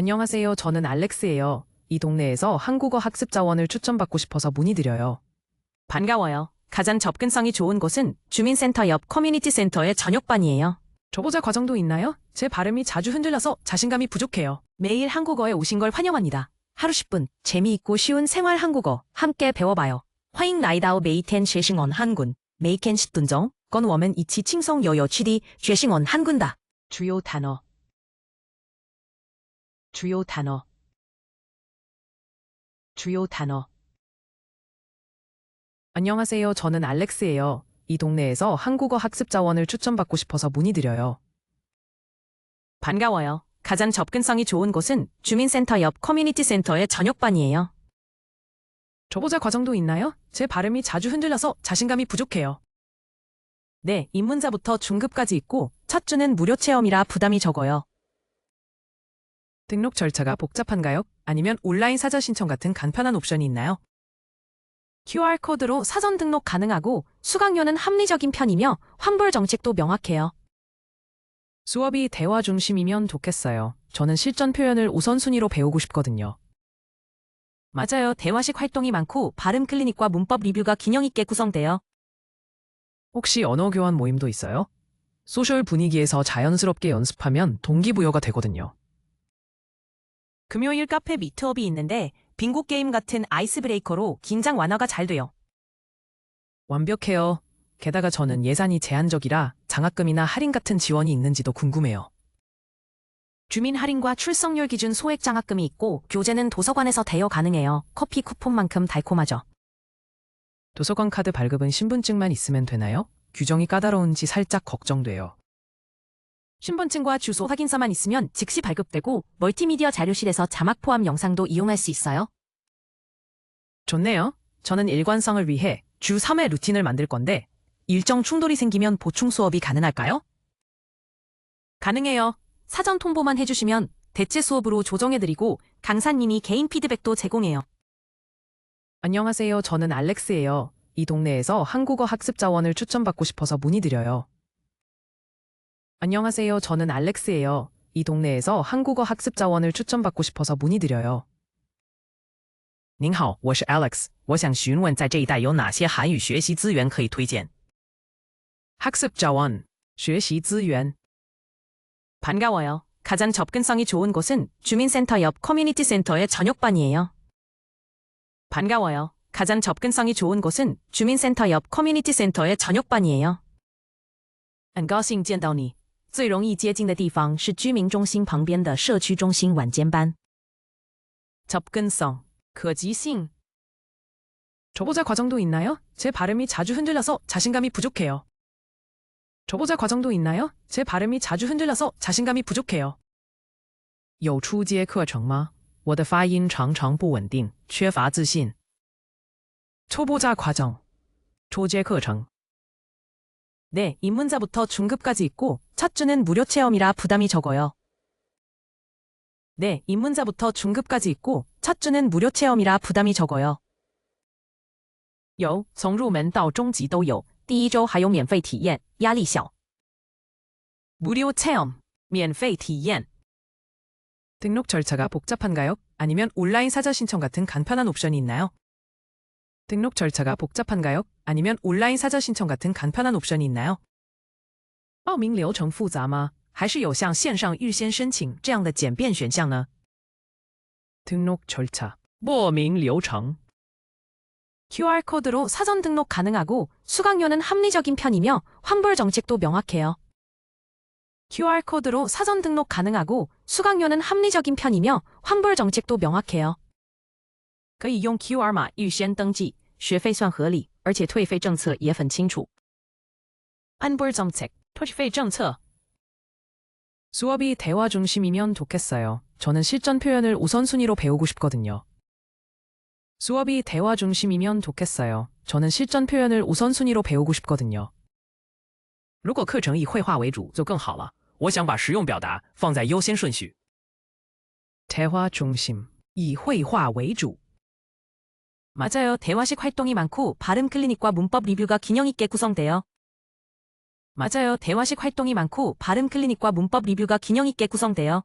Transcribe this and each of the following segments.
안녕하세요. 저는 알렉스예요. 이 동네에서 한국어 학습 자원을 추천받고 싶어서 문의드려요. 반가워요. 가장 접근성이 좋은 곳은 주민센터 옆 커뮤니티 센터의 저녁반이에요. 저보자 과정도 있나요? 제 발음이 자주 흔들려서 자신감이 부족해요. 매일 한국어에 오신 걸 환영합니다. 하루 10분 재미있고 쉬운 생활 한국어 함께 배워봐요. 화잉 라이다오 메이텐 쉐싱원 한군 메이켄 10분정 건워멘 이치 칭성 여여 취디 쉐싱원 한군다. 주요 단어 주요 단어 주요 단어 안녕하세요. 저는 알렉스예요. 이 동네에서 한국어 학습 자원을 추천받고 싶어서 문의드려요. 반가워요. 가장 접근성이 좋은 곳은 주민센터 옆 커뮤니티 센터의 저녁반이에요. 초보자 과정도 있나요? 제 발음이 자주 흔들려서 자신감이 부족해요. 네, 입문자부터 중급까지 있고 첫 주는 무료 체험이라 부담이 적어요. 등록 절차가 복잡한가요? 아니면 온라인 사전 신청 같은 간편한 옵션이 있나요? QR코드로 사전 등록 가능하고 수강료는 합리적인 편이며 환불 정책도 명확해요. 수업이 대화 중심이면 좋겠어요. 저는 실전 표현을 우선순위로 배우고 싶거든요. 맞아요. 대화식 활동이 많고 발음 클리닉과 문법 리뷰가 균형 있게 구성돼요. 혹시 언어 교환 모임도 있어요? 소셜 분위기에서 자연스럽게 연습하면 동기부여가 되거든요. 금요일 카페 미트업이 있는데 빙고 게임 같은 아이스 브레이커로 긴장 완화가 잘 돼요. 완벽해요. 게다가 저는 예산이 제한적이라 장학금이나 할인 같은 지원이 있는지도 궁금해요. 주민 할인과 출석률 기준 소액 장학금이 있고 교재는 도서관에서 대여 가능해요. 커피 쿠폰만큼 달콤하죠. 도서관 카드 발급은 신분증만 있으면 되나요? 규정이 까다로운지 살짝 걱정돼요. 신분증과 주소 확인서만 있으면 즉시 발급되고 멀티미디어 자료실에서 자막 포함 영상도 이용할 수 있어요. 좋네요. 저는 일관성을 위해 주 3회 루틴을 만들 건데 일정 충돌이 생기면 보충 수업이 가능할까요? 가능해요. 사전 통보만 해주시면 대체 수업으로 조정해드리고 강사님이 개인 피드백도 제공해요. 안녕하세요. 저는 알렉스예요. 이 동네에서 한국어 학습 자원을 추천받고 싶어서 문의드려요. 안녕하세요. 저는 알렉스예요. 이 동네에서 한국어 학습 자원을 추천받고 싶어서 문의드려요. 您好，我是 Alex，我想询问在这一带有哪些韩语学习资源可以推荐。 학습 자원, 学习资源. 반가워요. 가장 접근성이 좋은 곳은 주민센터 옆 커뮤니티 센터의 저녁반이에요. 반가워요. 가장 접근성이 좋은 곳은 주민센터 옆 커뮤니티 센터의 저녁반이에요. 很高兴见到你。 最容易接近的地方是居民中心旁边的社区中心晚间班。 접근성, 可及性. 초보자 과정도 있나요? 제 발음이 자주 흔들려서 자신감이 부족해요. 초보자 과정도 있나요? 제 발음이 자주 흔들려서 자신감이 부족해요. 有初阶课程吗?我的发音常常不稳定,缺乏自信. 초보자 과정, 初阶课程. 네, 입문자부터 중급까지 있고 첫 주는 무료 체험이라 부담이 적어요. 네, 입문자부터 중급까지 있고 첫 주는 무료 체험이라 부담이 적어요. 有，从入门到中级都有，第一周还有免费体验，压力小。무료 체험, 免费体验. 등록 절차가 복잡한가요? 아니면 온라인 사전 신청 같은 간편한 옵션이 있나요? 등록 절차가 복잡한가요? 아니면 온라인 사전 신청 같은 간편한 옵션이 있나요? 报名流程复杂吗？还是有像线上预先申请这样的简便选项呢？ 등록 절차, 报名流程 QR코드로 사전 등록 가능하고 수강료는 합리적인 편이며 환불 정책도 명확해요. QR코드로 사전 등록 가능하고 수강료는 합리적인 편이며 환불 정책도 명확해요. 可以用 QR 码预先登记，学费算合理， 而且退费政策也很清楚。환불 정책,退费政策 수업이 대화 중심이면 좋겠어요. 저는 실전 표현을 우선순위로 배우고 싶거든요. 수업이 대화 중심이면 좋겠어요. 저는 실전 표현을 우선순위로 배우고 싶거든요. 如果课程以绘画为主就更好了。我想把实用表达放在优先顺序。 대화 중심, 以绘画为主. 맞아요. 대화식 활동이 많고 발음 클리닉과 문법 리뷰가 균형 있게 구성돼요. 맞아요. 대화식 활동이 많고 발음 클리닉과 문법 리뷰가 균형 있게 구성돼요.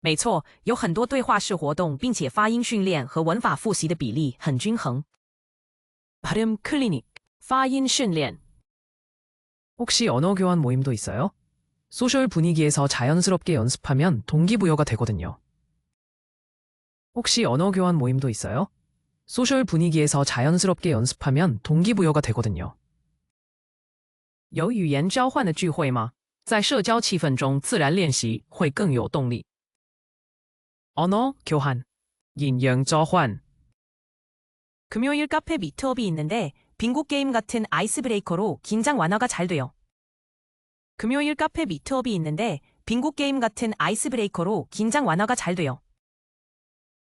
没错，有很多对话式活动，并且发音训练和文法复习的比例很均衡。 발음 클리닉. 发音训练 혹시 언어 교환 모임도 있어요? 소셜 분위기에서 자연스럽게 연습하면 동기부여가 되거든요. 혹시 언어 교환 모임도 있어요? 소셜 분위기에서 자연스럽게 연습하면 동기부여가 되거든요. 有语言交换的聚会吗？在社交气氛中自然练习会更有动力。 언어 교환. 인양交换. 금요일 카페 미트업이 있는데 빙고 게임 같은 아이스 브레이커로 긴장 완화가 잘 돼요. 금요일 카페 미트업이 있는데 빙고 게임 같은 아이스 브레이커로 긴장 완화가 잘 돼요.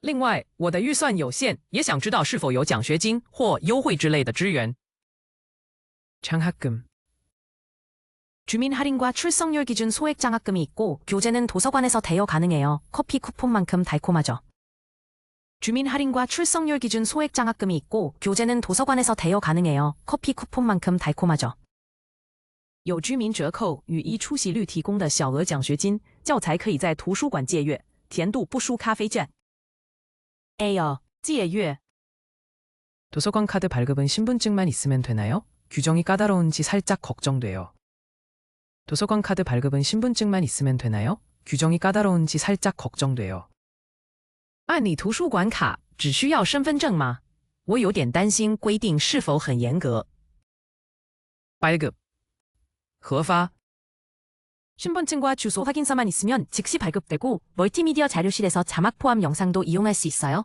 另外，我的预算有限，也想知道是否有奖学金或优惠之类的支援。 장학금. 주민 할인과 출석률 기준 소액 장학금이 있고 교재는 도서관에서 대여 가능해요. 커피 쿠폰만큼 달콤하죠. 주민 할인과 출석률 기준 소액 장학금이 있고 교재는 도서관에서 대여 가능해요. 커피 쿠폰만큼 달콤하죠. 有居民折扣与依出席率提供的小额奖学金，教材可以在图书馆借阅，甜度不输咖啡 券。A요, 借阅 도서관 카드 발급은 신분증만 있으면 되나요? 규정이 까다로운지 살짝 걱정돼요. 도서관 카드 발급은 신분증만 있으면 되나요? 규정이 까다로운지 살짝 걱정돼요. 办理图书馆卡只需要身份证吗？我有点担心规定是否很严格。 발급.核发. 신분증과 주소 확인서만 있으면 즉시 발급되고 멀티미디어 자료실에서 자막 포함 영상도 이용할 수 있어요.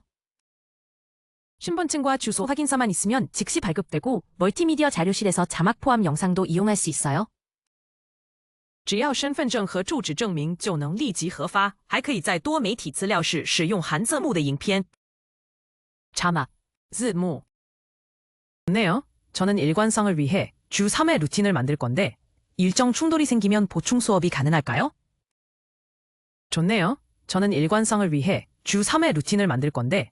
신분증과 주소 확인서만 있으면 즉시 발급되고 멀티미디어 자료실에서 자막 포함 영상도 이용할 수 있어요. 只要身份证和住址证明就能立即核发，还可以在多媒体资料室使用含字幕的影片。 자막, 字幕 좋네요. 저는 일관성을 위해 주 3회 루틴을 만들 건데 일정 충돌이 생기면 보충 수업이 가능할까요? 좋네요. 저는 일관성을 위해 주 3회 루틴을 만들 건데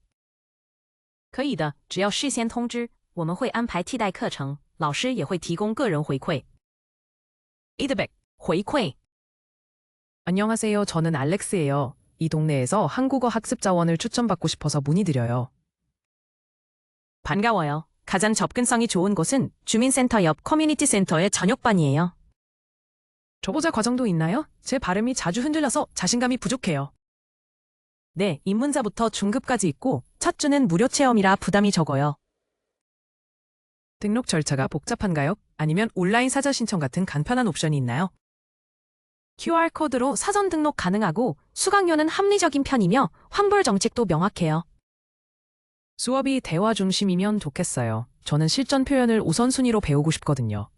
可以的，只要事先通知，我们会安排替代课程，老师也会提供个人回馈。feedback 回馈 안녕하세요. 저는 알렉스예요. 이 동네에서 한국어 학습 자원을 추천받고 싶어서 문의드려요. 반가워요. 가장 접근성이 좋은 곳은 주민센터 옆 커뮤니티 센터의 저녁반이에요. 초보자 과정도 있나요? 제 발음이 자주 흔들려서 자신감이 부족해요. 네, 입문자부터 중급까지 있고 첫 주는 무료 체험이라 부담이 적어요. 등록 절차가 복잡한가요? 아니면 온라인 사전 신청 같은 간편한 옵션이 있나요? QR코드로 사전 등록 가능하고 수강료는 합리적인 편이며 환불 정책도 명확해요. 수업이 대화 중심이면 좋겠어요. 저는 실전 표현을 우선순위로 배우고 싶거든요.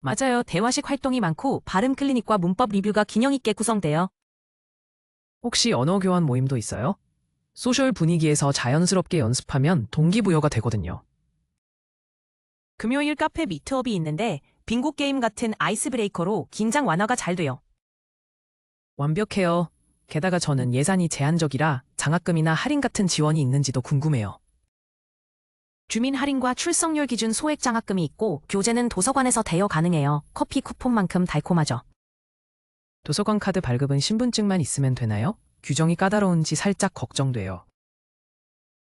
맞아요. 대화식 활동이 많고 발음 클리닉과 문법 리뷰가 균형 있게 구성돼요. 혹시 언어 교환 모임도 있어요? 소셜 분위기에서 자연스럽게 연습하면 동기부여가 되거든요. 금요일 카페 미트업이 있는데 빙고 게임 같은 아이스 브레이커로 긴장 완화가 잘 돼요. 완벽해요. 게다가 저는 예산이 제한적이라 장학금이나 할인 같은 지원이 있는지도 궁금해요. 주민 할인과 출석률 기준 소액 장학금이 있고 교재는 도서관에서 대여 가능해요. 커피 쿠폰만큼 달콤하죠. 도서관 카드 발급은 신분증만 있으면 되나요? 규정이 까다로운지 살짝 걱정돼요.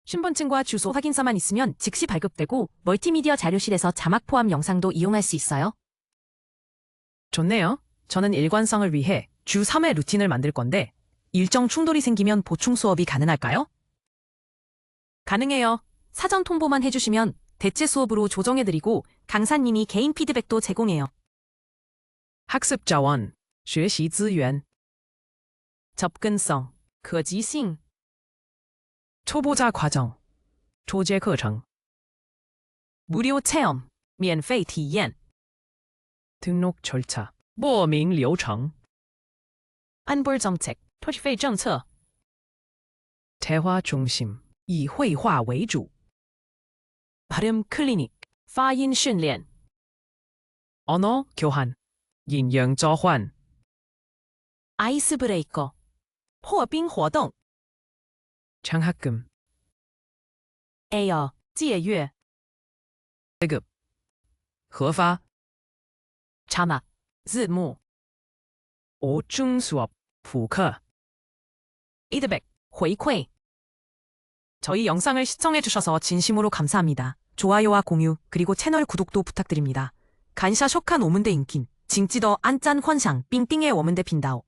신분증과 주소 확인서만 있으면 즉시 발급되고 멀티미디어 자료실에서 자막 포함 영상도 이용할 수 있어요. 좋네요. 저는 일관성을 위해 주 3회 루틴을 만들 건데 일정 충돌이 생기면 보충 수업이 가능할까요? 가능해요. 사전 통보만 해주시면 대체 수업으로 조정해드리고 강사님이 개인 피드백도 제공해요. 학습 자원, 学习资源, 접근성, 可及性, 초보자 과정, 初阶课程, 무료 체험, 免费体验, 등록 절차, 报名流程, 안볼 정책, 退费政策, 대화 중심, 以绘画为主, 발음 클리닉, 发音训练, 언어 교환, 引用交换, 아이스 브레이커, 破冰活动, 장학금, 에어, 借阅, 배급, 核发, 자막, 字幕, 오중 수업, 补课. 피드백, 回馈. 저희 영상을 시청해주셔서 진심으로 감사합니다. 좋아요와 공유, 그리고 채널 구독도 부탁드립니다. 간샤 쇼칸 오문대 인킨, 징찌더 안짠 환상, 삥삥의 워문대 빈다오.